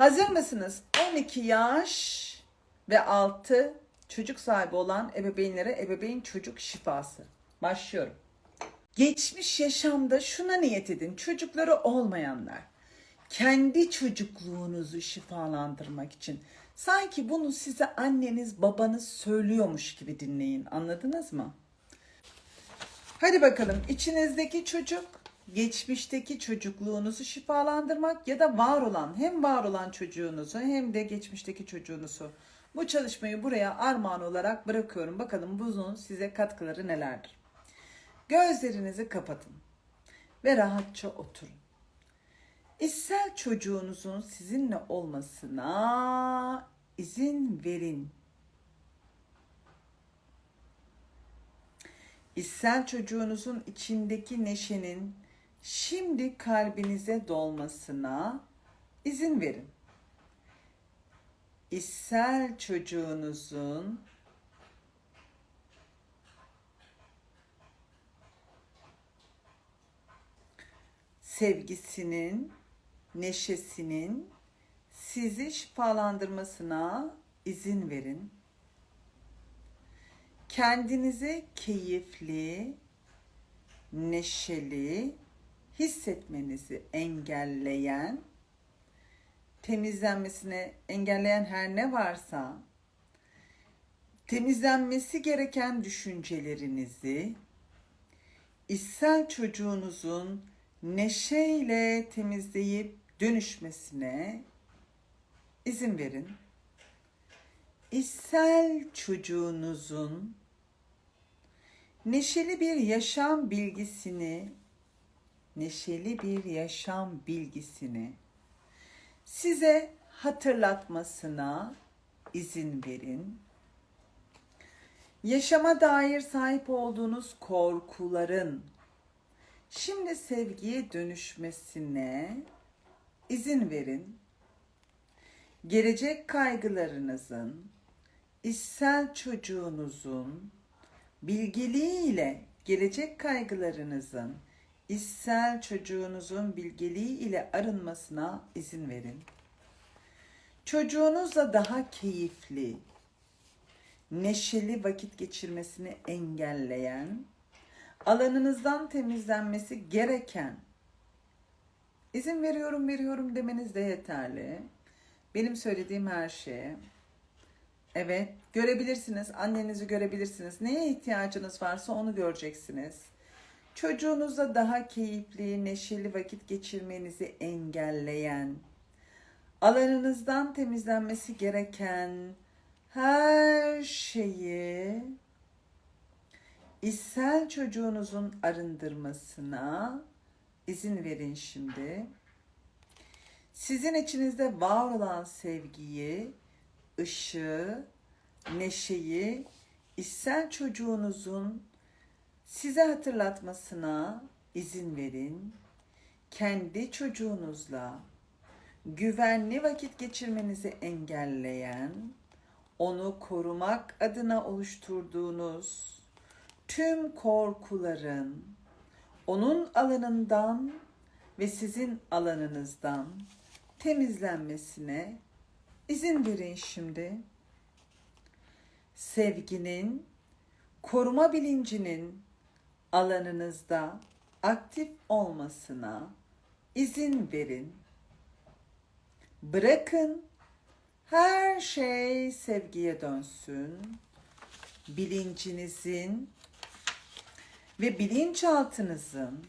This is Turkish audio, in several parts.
Hazır mısınız? 12 yaş ve altı çocuk sahibi olan ebeveynlere ebeveyn çocuk şifası. Başlıyorum. Geçmiş yaşamda şuna niyet edin. Çocukları olmayanlar. Kendi çocukluğunuzu şifalandırmak için. Sanki bunu size anneniz babanız söylüyormuş gibi dinleyin. Anladınız mı? Hadi bakalım içinizdeki çocuk geçmişteki çocukluğunuzu şifalandırmak ya da var olan hem var olan çocuğunuzu hem de geçmişteki çocuğunuzu. Bu çalışmayı buraya armağan olarak bırakıyorum. Bakalım bunun size katkıları nelerdir? Gözlerinizi kapatın ve rahatça oturun. İçsel çocuğunuzun sizinle olmasına izin verin. İçsel çocuğunuzun içindeki neşenin şimdi kalbinize dolmasına izin verin. İçsel çocuğunuzun sevgisinin, neşesinin sizi şifalandırmasına izin verin. Kendinizi keyifli, neşeli hissetmenizi engelleyen, temizlenmesine engelleyen her ne varsa, temizlenmesi gereken düşüncelerinizi, içsel çocuğunuzun neşeyle temizleyip dönüşmesine izin verin. İçsel çocuğunuzun neşeli bir yaşam bilgisini, neşeli bir yaşam bilgisini size hatırlatmasına izin verin. Yaşama dair sahip olduğunuz korkuların şimdi sevgiye dönüşmesine izin verin. Gelecek kaygılarınızın, içsel çocuğunuzun bilgeliğiyle gelecek kaygılarınızın, içsel çocuğunuzun bilgeliği ile arınmasına izin verin. Çocuğunuzla daha keyifli, neşeli vakit geçirmesini engelleyen, alanınızdan temizlenmesi gereken izin veriyorum veriyorum demeniz de yeterli. Benim söylediğim her şeye. Evet, görebilirsiniz. Annenizi görebilirsiniz. Neye ihtiyacınız varsa onu göreceksiniz. Çocuğunuzla daha keyifli, neşeli vakit geçirmenizi engelleyen, alanınızdan temizlenmesi gereken her şeyi içsel çocuğunuzun arındırmasına izin verin şimdi. Sizin içinizde var olan sevgiyi, ışığı, neşeyi içsel çocuğunuzun size hatırlatmasına izin verin. Kendi çocuğunuzla güvenli vakit geçirmenizi engelleyen, onu korumak adına oluşturduğunuz tüm korkuların onun alanından ve sizin alanınızdan temizlenmesine izin verin şimdi. Sevginin, koruma bilincinin alanınızda aktif olmasına izin verin. Bırakın her şey sevgiye dönsün. Bilincinizin ve bilinçaltınızın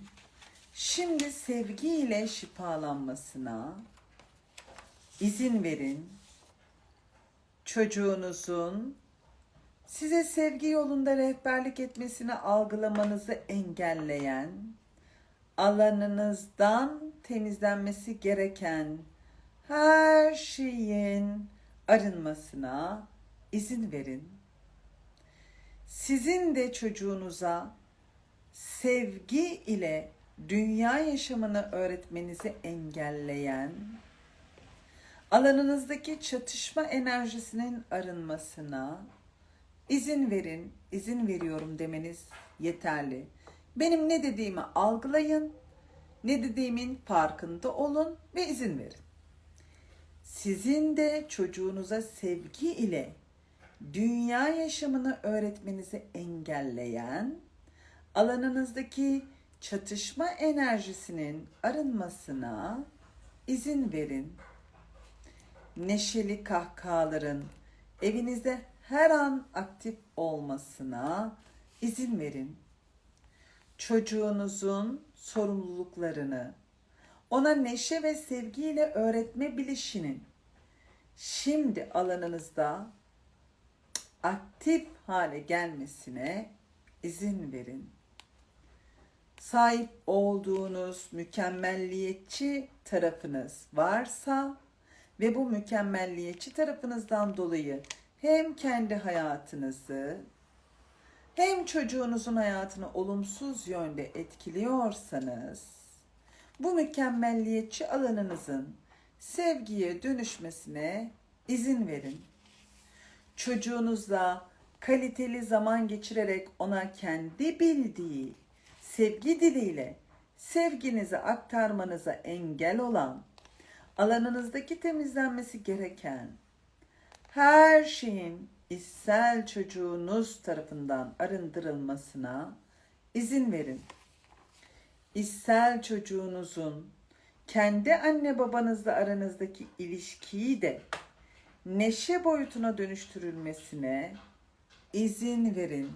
şimdi sevgiyle şifalanmasına izin verin. Çocuğunuzun size sevgi yolunda rehberlik etmesini algılamanızı engelleyen, alanınızdan temizlenmesi gereken her şeyin arınmasına izin verin. Sizin de çocuğunuza sevgi ile dünya yaşamını öğretmenizi engelleyen, alanınızdaki çatışma enerjisinin arınmasına izin verin, izin veriyorum demeniz yeterli. Benim ne dediğimi algılayın, ne dediğimin farkında olun ve izin verin. sizin de çocuğunuza sevgi ile dünya yaşamını öğretmenizi engelleyen alanınızdaki çatışma enerjisinin arınmasına izin verin. Neşeli kahkahaların evinizde her an aktif olmasına izin verin. Çocuğunuzun sorumluluklarını ona neşe ve sevgiyle öğretme bilişinin şimdi alanınızda aktif hale gelmesine izin verin. Sahip olduğunuz mükemmelliyetçi tarafınız varsa ve bu mükemmelliyetçi tarafınızdan dolayı hem kendi hayatınızı hem çocuğunuzun hayatını olumsuz yönde etkiliyorsanız bu mükemmelliyetçi alanınızın sevgiye dönüşmesine izin verin. Çocuğunuzla kaliteli zaman geçirerek ona kendi bildiği sevgi diliyle sevginizi aktarmanıza engel olan alanınızdaki temizlenmesi gereken her şeyin içsel çocuğunuz tarafından arındırılmasına izin verin. İçsel çocuğunuzun kendi anne babanızla aranızdaki ilişkiyi de neşe boyutuna dönüştürülmesine izin verin.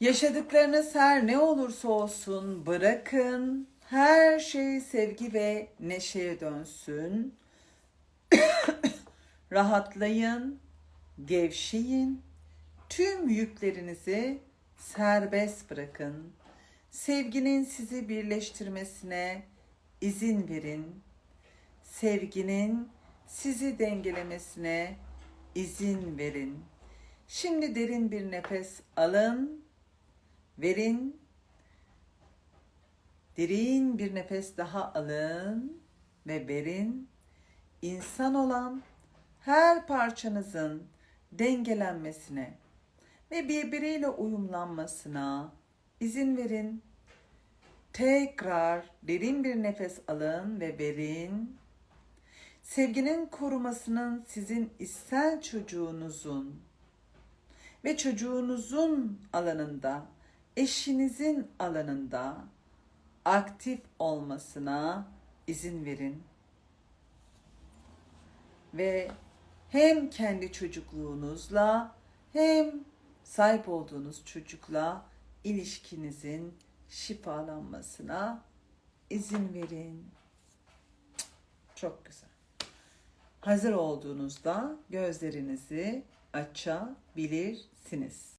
Yaşadıklarınız her ne olursa olsun bırakın. Her şey sevgi ve neşeye dönsün. Rahatlayın, gevşeyin. Tüm yüklerinizi serbest bırakın. Sevginin sizi birleştirmesine izin verin. Sevginin sizi dengelemesine izin verin. Şimdi derin bir nefes alın, verin. Derin bir nefes daha alın ve verin. İnsan olan her parçanızın dengelenmesine ve birbiriyle uyumlanmasına izin verin. Tekrar derin bir nefes alın ve verin. Sevginin korumasının sizin içsel çocuğunuzun ve çocuğunuzun alanında, eşinizin alanında aktif olmasına izin verin. Ve hem kendi çocukluğunuzla hem sahip olduğunuz çocukla ilişkinizin şifalanmasına izin verin. Çok güzel. Hazır olduğunuzda gözlerinizi açabilirsiniz.